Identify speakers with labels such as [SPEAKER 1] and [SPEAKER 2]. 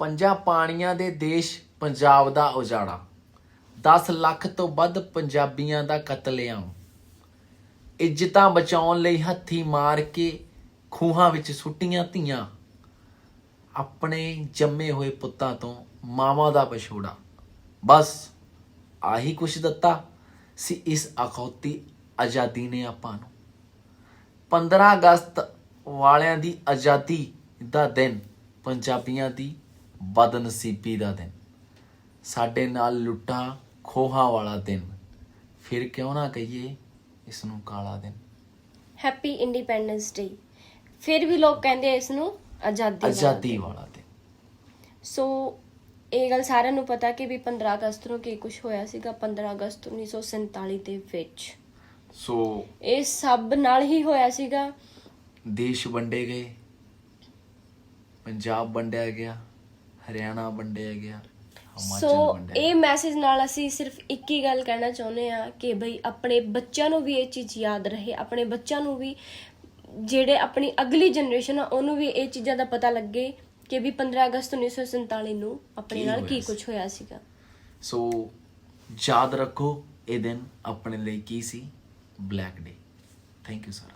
[SPEAKER 1] ਪੰਜਾਂ ਪਾਣੀਆਂ ਦੇ ਦੇਸ਼ ਪੰਜਾਬ ਦਾ ਉਜਾੜਾ। 10 ਲੱਖ ਤੋਂ ਵੱਧ ਪੰਜਾਬੀਆਂ ਦਾ ਕਤਲੇਆਮ ਇੱਜ਼ਤਾਂ ਬਚਾਉਣ ਲਈ ਹੱਥੀ ਮਾਰ ਕੇ ਖੂਹਾਂ ਵਿੱਚ ਸੁੱਟੀਆਂ ਧੀਆਂ। ਆਪਣੇ ਜੰਮੇ ਹੋਏ ਪੁੱਤਾਂ ਤੋਂ ਮਾਵਾਂ ਦਾ ਵਿਛੋੜਾ। ਬਸ ਆਹੀ ਕੁਛ ਦਿੱਤਾ ਸੀ ਇਸ ਅਖੌਤੀ ਆਜ਼ਾਦੀ ਨੇ ਆਪਾਂ ਨੂੰ। 15 ਅਗਸਤ ਵਾਲਿਆਂ ਦੀ ਆਜ਼ਾਦੀ ਦਾ ਦਿਨ ਪੰਜਾਬੀਆਂ ਦੀ ਬਦਨਸੀਬੀ ਦਾ ਦਿਨ। ਸਾਡੇ ਨਾਲ ਲੁੱਟਾ ਖੋਹਾਂ ਵਾਲਾ ਦਿਨ। ਫਿਰ ਕਿਉਂ ਨਾ ਕਹੀਏ ਇਸ ਨੂੰ ਕਾਲਾ ਦਿਨ।
[SPEAKER 2] ਹੈਪੀ ਇੰਡੀਪੈਂਡੈਂਸ ਡੇ ਫਿਰ ਵੀ ਲੋਕ ਕਹਿੰਦੇ ਇਸ ਨੂੰ ਆਜ਼ਾਦੀ
[SPEAKER 1] ਆਜ਼ਾਦੀ। ਵਾਲਾ ਦਿਨ।
[SPEAKER 2] ਸੋ ਇਹ ਗੱਲ ਸਾਰਿਆਂ ਨੂੰ ਪਤਾ ਕਿ ਵੀ 15 ਅਗਸਤ ਨੂੰ ਕੀ ਕੁਝ ਹੋਇਆ ਸੀਗਾ 15 ਅਗਸਤ 1947 ਦੇ ਵਿੱਚ।
[SPEAKER 1] ਸੋ
[SPEAKER 2] ਇਹ ਸਭ ਨਾਲ ਹੀ ਹੋਇਆ ਸੀਗਾ।
[SPEAKER 1] ਦੇਸ਼ ਵੰਡੇ ਗਏ। ਪੰਜਾਬ ਵੰਡਿਆ ਗਿਆ। ਹਰਿਆਣਾ ਵੰਡਿਆ ਗਿਆ
[SPEAKER 2] ਸੋ ਇਹ ਮੈਸੇਜ ਨਾਲ ਅਸੀਂ ਸਿਰਫ ਇੱਕ ਹੀ ਗੱਲ ਕਹਿਣਾ ਚਾਹੁੰਦੇ ਆ ਕਿ ਭਈ ਆਪਣੇ ਬੱਚਿਆਂ ਨੂੰ ਵੀ ਇਹ ਚੀਜ਼ ਯਾਦ ਰਹੇ ਆਪਣੇ ਬੱਚਿਆਂ ਨੂੰ ਵੀ ਜਿਹੜੇ ਆਪਣੀ ਅਗਲੀ ਜਨਰੇਸ਼ਨ ਆ ਉਹਨੂੰ ਵੀ ਇਹ ਚੀਜ਼ਾਂ ਦਾ ਪਤਾ ਲੱਗੇ ਕਿ ਵੀ 15 ਅਗਸਤ 1947 ਨੂੰ ਆਪਣੇ ਨਾਲ ਕੀ। ਕੁਝ ਹੋਇਆ ਸੀਗਾ।
[SPEAKER 1] ਸੋ ਯਾਦ ਰੱਖੋ ਇਹ ਦਿਨ ਆਪਣੇ ਲਈ ਕੀ ਸੀ? Black day thank you sir